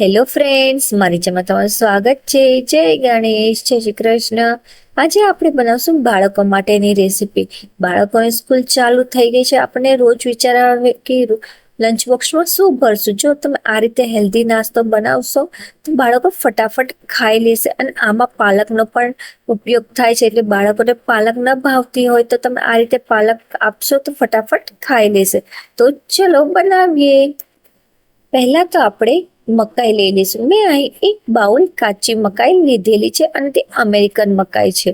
Hello friends મારી ચેમાં તમારું સ્વાગત છે. જય ગણેશ. જય શ્રી કૃષ્ણ. આજે આપણે બનાવશું બાળકો માટેની રેસીપી. બાળકોની સ્કૂલ ચાલુ થઈ ગઈ છે. આપણે રોજ વિચાર આવે કે લંચ બોક્સમાં શું ભરશું? જો તમે આ રીતે હેલ્ધી નાસ્તો બનાવશો, તો બાળકો ફટાફટ ખાઈ લેશે અને આમાં પાલકનો પણ ઉપયોગ થાય છે. એટલે બાળકોને પાલક ન ભાવતી હોય તો તમે આ રીતે પાલક આપશો તો ફટાફટ ખાઈ લેશે. તો ચલો બનાવીએ. પહેલાં તો આપણે મકાઈ લઈ લઈશું મેં અહીં એક બાઉલ કાચી મકાઈ લીધેલી છે અને તે અમેરિકન મકાઈ છે.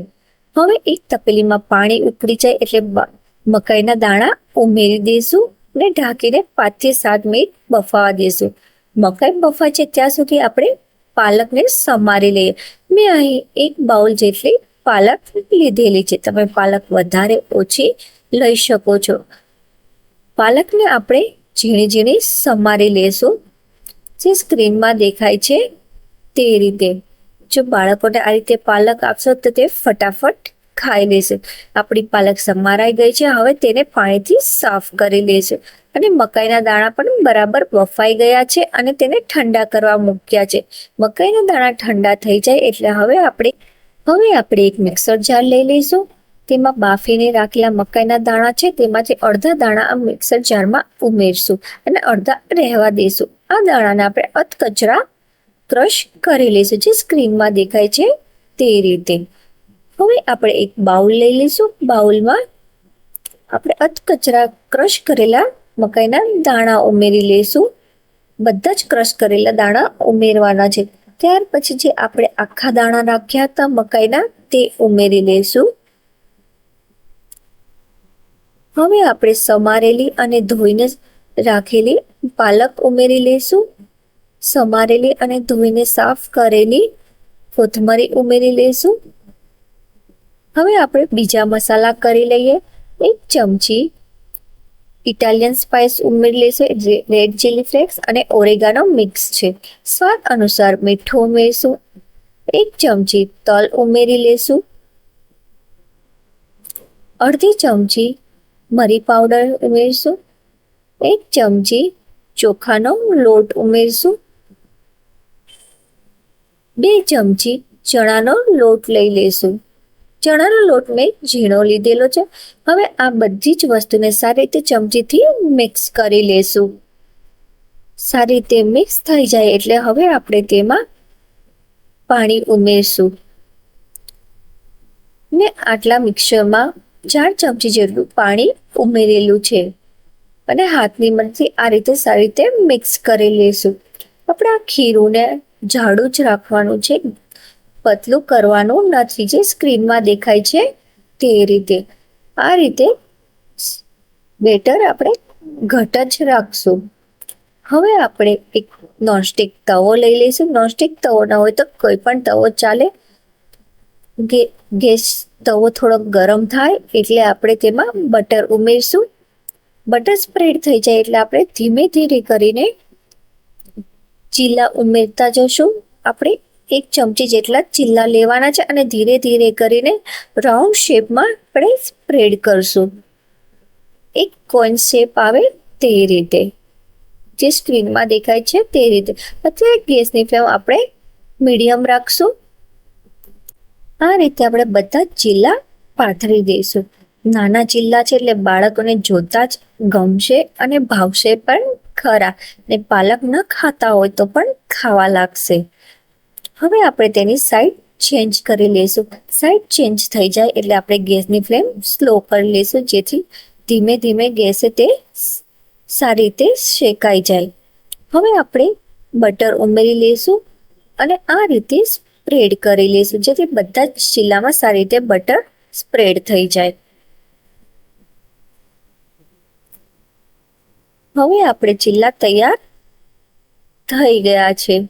હવે એક તપેલીમાં પાણી ઉકળી જાય એટલે મકાઈના દાણા ઉમેરી દઈશું ને ઢાંકીને પાંચથી સાત મિનિટ બફાવા દઈશું મકાઈ બફા છે ત્યાં સુધી આપણે પાલકને સમારી લઈએ. મેં અહીં એક બાઉલ જેટલી પાલક લીધેલી છે. તમે પાલક વધારે ઓછી લઈ શકો છો. પાલકને આપણે ઝીણી ઝીણી સમારી લેશું. જે સ્ક્રીનમાં દેખાય છે તે રીતે. જો બાળકોને આ રીતે પાલક આપશો તો તે ફટાફટ ખાઈ લેશે. આપણી પાલક સમારાઈ ગઈ છે. હવે તેને પાણીથી સાફ કરી લેશે. અને મકાઈના દાણા પણ બરાબર બફાઈ ગયા છે અને તેને ઠંડા કરવા મૂક્યા છે. મકાઈના દાણા ઠંડા થઈ જાય એટલે હવે આપણે હવે આપણે એક મિક્સર જાર લઈ લઈશું. તેમાં બાફીને રાખેલા મકાઈના દાણા છે. તેમાંથી અડધા દાણા આ મિક્સર જારમાં ઉમેરશું અને અડધા રહેવા દઈશું આ દાણાને આપણે અધકચરા ક્રશ કરી લઈશું, જે સ્ક્રીનમાં દેખાય છે તે રીતે. હવે આપણે એક બાઉલ લઈ લઈશું. બાઉલમાં આપણે અધકચરા ક્રશ કરેલા મકાઈના દાણા ઉમેરી લઈશું. બધા જ ક્રશ કરેલા દાણા ઉમેરવાના છે. ત્યાર પછી જે આપણે આખા દાણા રાખ્યા હતા મકાઈના, તે ઉમેરી લઈશું. હવે આપણે સમારેલી અને ધોઈને રાખેલી પાલક ઉમેરી લઈશું, સમારેલી અને ધોઈને સાફ કરેલી કોથમરી ઉમેરી લઈશું. હવે આપણે બીજા મસાલા કરી લઈએ, એક ચમચી ઇટાલિયન સ્પાઇસ ઉમેરી લઈશું રેડ ચીલી ફ્લેક્સ અને ઓરેગાનો મિક્સ છે. સ્વાદ અનુસાર મીઠું ઉમેરીશું, એક ચમચી તલ ઉમેરી લેશું અડધી ચમચી મરી પાવડર ઉમેરીશું, એક ચમચી ચોખાનો લોટ ઉમેરશું. બે ચમચી ચણાનો લોટ લઈ લેશું. ચણાનો લોટ મેં ઝીણો લીધેલો છે. હવે આ બધી જ વસ્તુને સારી રીતે ચમચીથી મિક્સ કરી લેશું. સારી રીતે મિક્સ થઈ જાય એટલે હવે આપણે તેમાં પાણી ઉમેરશું. ને આટલા મિક્સરમાં ચાર ચમચી જેટલું પાણી ઉમેરેલું છે. અને હાથની મદદથી આ રીતે સારી રીતે મિક્સ કરી લઈશું. આપણે આ ખીરુંને જાડું જ રાખવાનું છે. પતલું કરવાનું નથી. જે સ્ક્રીનમાં દેખાય છે તે રીતે. આ રીતે બેટર આપણે ઘટ જ રાખશું. હવે આપણે એક નોનસ્ટિક તવો લઈ લઈશું. નોનસ્ટિક તવો ના હોય તો કોઈ પણ તવો ચાલે. ગેસ તવો થોડોક ગરમ થાય એટલે આપણે તેમાં બટર ઉમેરશું. બટર સ્પ્રેડ થઈ જાય એટલે આપણે ધીમે ધીરે કરીને ચીલા ઉમેરતા જશું. આપણે એક ચમચી જેટલા ચીલા લેવાના છે અને ધીરે ધીરે કરીને રાઉન્ડ શેપમાં આપણે સ્પ્રેડ કરશું. એક કોઈન શેપ આવે તે રીતે. જે સ્ક્રીનમાં દેખાય છે તે રીતે. અથવા ગેસની ફ્લેમ આપણે મીડિયમ રાખશું. આ રીતે આપણે બધા ચીલા પાથરી દઈશું. નાના જિલ્લા છે એટલે બાળકોને જોતા જ ગમશે અને ભાવશે પણ ખરા. ને પાલક ન ખાતા હોય તો પણ ખાવા લાગશે. હવે આપણે તેની સાઈડ ચેન્જ કરી લઈશું. સાઈડ ચેન્જ થઈ જાય એટલે આપણે ગેસની ફ્લેમ સ્લો કરી લઈશું, જેથી ધીમે ધીમે ગેસે તે સારી રીતે શેકાઈ જાય. હવે આપણે બટર ઉમેરી લઈશું અને આ રીતે સ્પ્રેડ કરી લઈશું, જેથી બધા જ ચીલામાં સારી રીતે બટર સ્પ્રેડ થઈ જાય. હવે આપણે ચિલ્લા તૈયાર થઈ ગયા છે.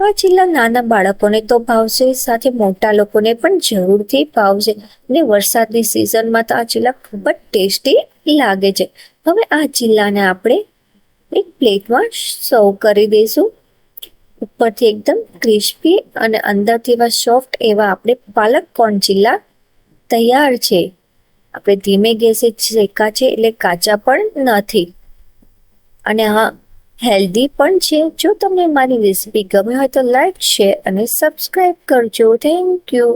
આ ચિલ્લા નાના બાળકોને તો ભાવશે, સાથે મોટા લોકોને પણ જરૂરથી ભાવશે. અને વરસાદની સિઝનમાં તો આ ચિલ્લા ખૂબ જ ટેસ્ટી લાગે છે. હવે આ ચિલ્લાને આપણે એક પ્લેટમાં સર્વ કરી દઈશું. ઉપરથી એકદમ ક્રિસ્પી અને અંદરથી એવા સોફ્ટ એવા આપણે પાલક કોર્ન ચિલ્લા તૈયાર છે. આપણે ધીમે ગેસે શેકા છે એટલે કાચા પણ નથી. અને હા હેલ્ધી પણ છે. જો તમને મારી રેસીપી ગમી હોય તો લાઈક શેર અને સબસ્ક્રાઈબ કરજો. Thank you